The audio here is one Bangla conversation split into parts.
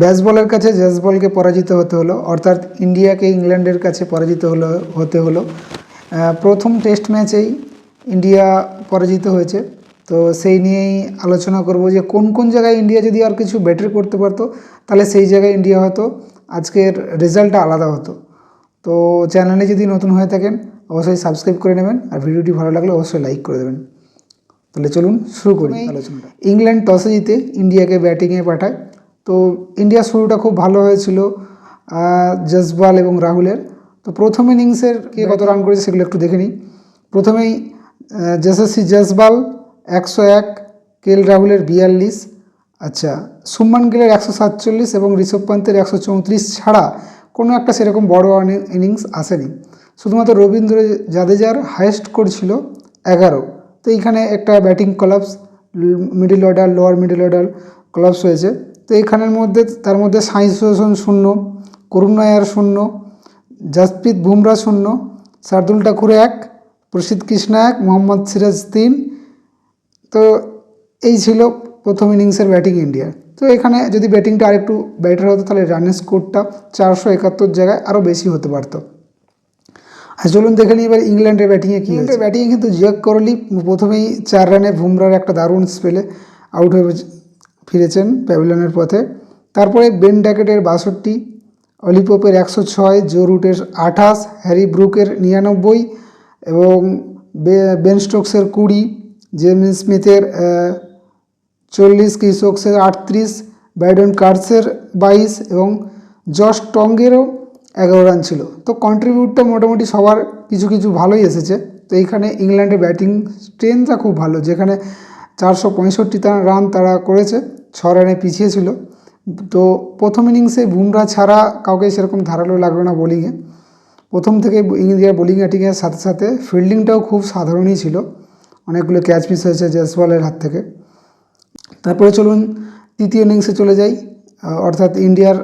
ব্যাসবলের কাছে জেসবলকে পরাজিত হতে হলো অর্থাৎ ইন্ডিয়াকে ইংল্যান্ডের কাছে পরাজিত হলো হতে হলো। প্রথম টেস্ট ম্যাচেই ইন্ডিয়া পরাজিত হয়েছে। তো সেই নিয়েই আলোচনা করব যে কোন কোন জায়গায় ইন্ডিয়া যদি আর কিছু বেটার করতে পারতো তাহলে সেই জায়গায় ইন্ডিয়া হয়তো আজকের রেজাল্টটা আলাদা হতো। তো চ্যানেলে যদি নতুন হয়ে থাকেন অবশ্যই সাবস্ক্রাইব করে নেবেন আর ভিডিওটি ভালো লাগলে অবশ্যই লাইক করে দেবেন। তাহলে চলুন শুরু করি আলোচনাটা। ইংল্যান্ড টসে জিতে ইন্ডিয়াকে ব্যাটিংয়ে পাঠায়। তো ইন্ডিয়ার শুরুটা খুব ভালো হয়েছিল জসবাল এবং রাহুলের। তো প্রথম ইনিংসের কে কত রান করেছে সেগুলো একটু দেখে নিই। প্রথমেই যশস্বী জসবাল একশো এক কেল রাহুলের বিয়াল্লিশ। আচ্ছা সুমান গিলের একশো সাতচল্লিশ এবং ঋষভ পান্তের একশো চৌত্রিশ ছাড়া কোনো একটা সেরকম বড় ইনিংস আসেনি। শুধুমাত্র রবীন্দ্র জাদেজার হায়েস্ট করছিল এগারো। তো এইখানে একটা batting collapse middle order lower middle order collapse হয়েছে। তো এখানের মধ্যে তার মধ্যে সাইন্স হোসেন শূন্য করুণ নায়ার শূন্য জাসপ্রীত বুমরা শূন্য শার্দুল ঠাকুর এক প্রসিদ্ধ কৃষ্ণা এক মোহাম্মদ সিরাজ তিন। তো এই ছিল প্রথম ইনিংসের ব্যাটিং ইন্ডিয়ার তো এখানে যদি ব্যাটিংটা আরেকটু বেটার হতো তাহলে রানের স্কোরটা চারশো একাত্তর জায়গায় আরও বেশি হতে পারতো। আর চলুন দেখে নিই এবার ইংল্যান্ডের ব্যাটিংয়ে কী ইংল্যান্ডের ব্যাটিংয়ে কিন্তু জিয়াক করলি প্রথমেই চার রানে বুমরার একটা দারুণ স্পেলে আউট হয়ে ফিরেছেন প্যাভিলনের পথে। তারপরে বেন ড্যাকেটের বাষট্টি, অলিপোপের একশো ছয়, জো রুটের আঠাশ, হ্যারি ব্রুকের নিরানব্বই এবং বেন স্টোকসের কুড়ি, জেমস স্মিথের চল্লিশ কৃষকসের আটত্রিশ ব্যাডন কার্সের বাইশ এবং জশ টঙ্গেরও এগারো রান ছিল। তো কন্ট্রিবিউটটা মোটামুটি সবার কিছু কিছু ভালোই এসেছে। তো এইখানে ইংল্যান্ডের ব্যাটিং স্ট্রেনটা খুব ভালো, যেখানে চারশো পঁয়ষট্টি রান তারা করেছে। ছ রানে পিছিয়ে ছিল তো প্রথম ইনিংসে বুমরা ছাড়া কাউকে সেরকম ধারালো লাগল না বোলিংয়ে। প্রথম থেকে ইন্ডিয়ার বোলিং ব্যাটিংয়ের সাথে সাথে ফিল্ডিংটাও খুব সাধারণই ছিল। অনেকগুলো ক্যাচ মিস হয়েছে জয়সওয়ালের হাত থেকে। তারপরে চলুন তৃতীয় ইনিংসে চলে যাই। অর্থাৎ ইন্ডিয়ার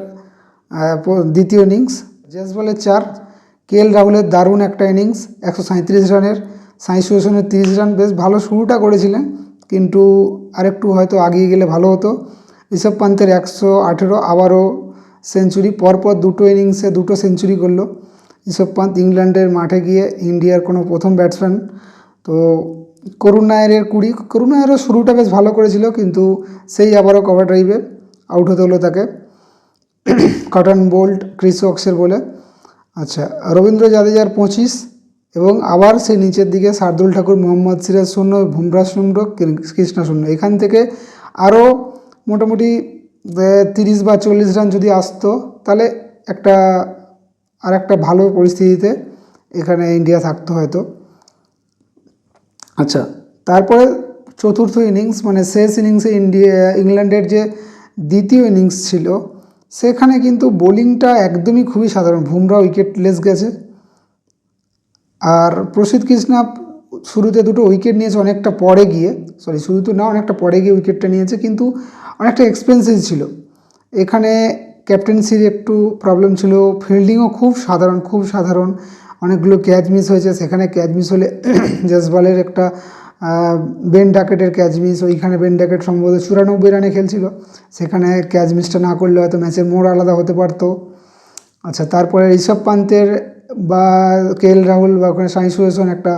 দ্বিতীয় ইনিংস। জয়সওয়ালের চার কে এল রাহুলের দারুণ একটা ইনিংস, একশো সাঁত্রিশ রানের সাই সুদর্শনের তিরিশ রান। বেশ ভালো শুরুটা করেছিলেন। কিন্তু আরেকটু হয়তো আগিয়ে গেলে ভালো হতো। ঋষভ পান্তের একশো আঠেরো আবারও সেঞ্চুরি, পরপর দুটো ইনিংসে দুটো সেঞ্চুরি করল। ঋষভ পান্ত ইংল্যান্ডের মাঠে গিয়ে ইন্ডিয়ার কোনো প্রথম ব্যাটসম্যান। তো করুণ নায়ারের কুড়ি, করুণ নায়ারও শুরুটা বেশ ভালো করেছিল, কিন্তু সেই আবারও কভার ড্রাইভে আউট হতে হলো তাকে। কটন বোল্ট ক্রিস ওক্সের বলে। আচ্ছা রবীন্দ্র জাদেজার পঁচিশ এবং আবার সেই নিচের দিকে শার্দুল ঠাকুর, মোহাম্মদ সিরাজ শূন্য ভুমরা শূন্য কৃষ্ণা শূন্য। এখান থেকে আরও মোটামুটি তিরিশ বা চল্লিশ রান যদি আসতো, তাহলে একটা আর একটা ভালো পরিস্থিতিতে এখানে ইন্ডিয়া থাকতো হয়তো। আচ্ছা তারপরে চতুর্থ ইনিংস মানে শেষ ইনিংসে ইন্ডিয়া, ইংল্যান্ডের যে দ্বিতীয় ইনিংস ছিল, সেখানে কিন্তু বোলিংটা একদমই খুবই সাধারণ। বুমরা উইকেটলেস গেছে। আর প্রসিদ্ধ কৃষ্ণা শুরুতে দুটো উইকেট নিয়েছে, অনেকটা পরে গিয়ে সরি শুরুতে না, অনেকটা পরে গিয়ে উইকেটটা নিয়েছে, কিন্তু অনেকটা এক্সপেন্সিভ ছিল। এখানে ক্যাপ্টেন্সির একটু প্রবলেম ছিল ফিল্ডিংও খুব সাধারণ খুব সাধারণ। অনেকগুলো ক্যাচ মিস হয়েছে, সেখানে ক্যাচ মিস হলে জসবালের একটা বেন ডাকেটের ক্যাচ মিস ওইখানে বেন ডাকেট সম্ভবত চুরানব্বই রানে খেলছিল। সেখানে ক্যাচ মিসটা না করলে হয়তো ম্যাচের মোড় আলাদা হতে পারতো। আচ্ছা তারপরে ঋষভ পান্তের বা কে এল রাহুল বা ওখানে সাই সুদর্শন একটা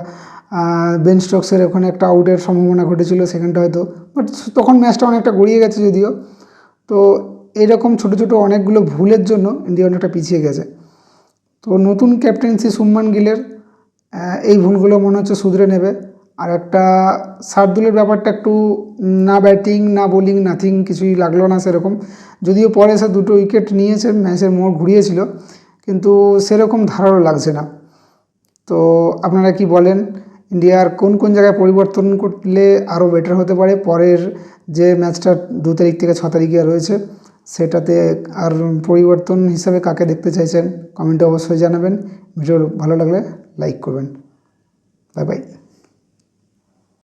বেন স্টক্সের ওখানে একটা আউটের সম্ভাবনা ঘটেছিল সেখানটা হয়তো। বাট তখন ম্যাচটা অনেকটা গড়িয়ে গেছে যদিও। তো এইরকম ছোটো ছোটো অনেকগুলো ভুলের জন্য ইন্ডিয়া অনেকটা পিছিয়ে গেছে। তো নতুন ক্যাপ্টেন্সি সুম্মান গিলের এই ভুলগুলো মনে হচ্ছে শুধরে নেবে। আর একটা শার্দুলের ব্যাপারটা একটু না ব্যাটিং না বোলিং নাথিং কিছুই লাগল না সেরকম। যদিও পরে সে দুটো উইকেট নিয়েছে ম্যাচের মোড় ঘুরিয়েছিল। কিন্তু সেরকম ধারণা লাগছে না। তো আপনারা কি বলেন, ইন্ডিয়ার কোন কোন জায়গায় পরিবর্তন করলে আরও বেটার হতে পারে? পরের যে ম্যাচটা দু তারিখ থেকে ছ তারিখে রয়েছে, সেটাতে আর পরিবর্তন হিসাবে কাকে দেখতে চাইছেন, কমেন্টে অবশ্যই জানাবেন। ভিডিও ভালো লাগলে লাইক করবেন। Bye bye.